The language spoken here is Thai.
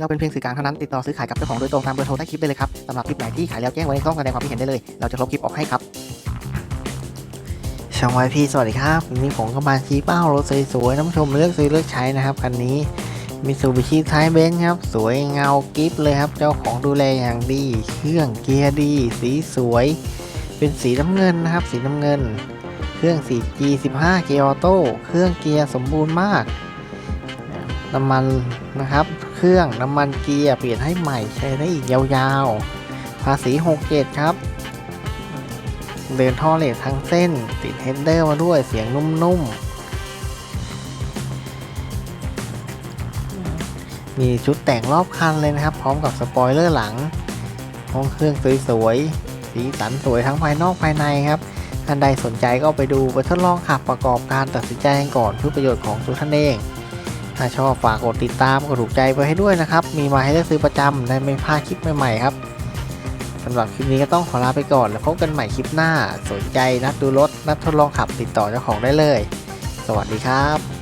เราเป็นเพียงสื่อกลางเท่านั้นติดต่อซื้อขายกับเจ้าของโดยตรงตามเบอร์โทรใต้คลิปได้เลยครับสำหรับคลิปไหนที่ขายแล้วแจ้งไว้ในช่องแสดงความคิดเห็นได้เลย เราจะลบคลิปออกให้ครับช่องไวพีสวัสดีครับวันนี้ผมก็มาชี้เป้ารถสวยๆน้ำชมเลือกซื้อเลือกใช้นะครับคันนี้มิซูบิชิไทเบนครับ สวยเงากิฟเลยครับ เจ้าของดูแลอย่างดี เครื่องเกียร์ดี สีสวย เป็นสีน้ำเงินนะครับ สีน้ำเงิน เครื่อง 4G 15เกียร์ออโต้ เครื่องเกียร์สมบูรณ์มาก น้ำมันนะครับ เครื่องน้ำมันเกียร์เปลี่ยนให้ใหม่ใช้ได้อีกยาวๆ ภาษี67ครับ เดินท่อเหล็กทั้งเส้น ติดเฮดเดอร์มาด้วยเสียงนุ่มๆ มีชุดแต่งรอบคันเลยนะครับ พร้อมกับสปอยเลอร์หลัง ห้องเครื่องสวยๆ สีสันสวยทั้งภายนอกภายในครับท่านใดสนใจก็ไปดูไปทดลองขับประกอบการตัดสินใจก่อนเพื่อประโยชน์ของตัวท่านเอง ถ้าชอบฝากกดติดตามกดถูกใจไปให้ด้วยนะครับ มีมาให้เลือกซื้อประจำได้ไม่พลาดคลิปใหม่ๆครับสำหรับคลิปนี้ก็ต้องขอลาไปก่อน แล้วพบกันใหม่คลิปหน้า สนใจนัดดูรถ นัดทดลองขับติดต่อเจ้าของได้เลย สวัสดีครับ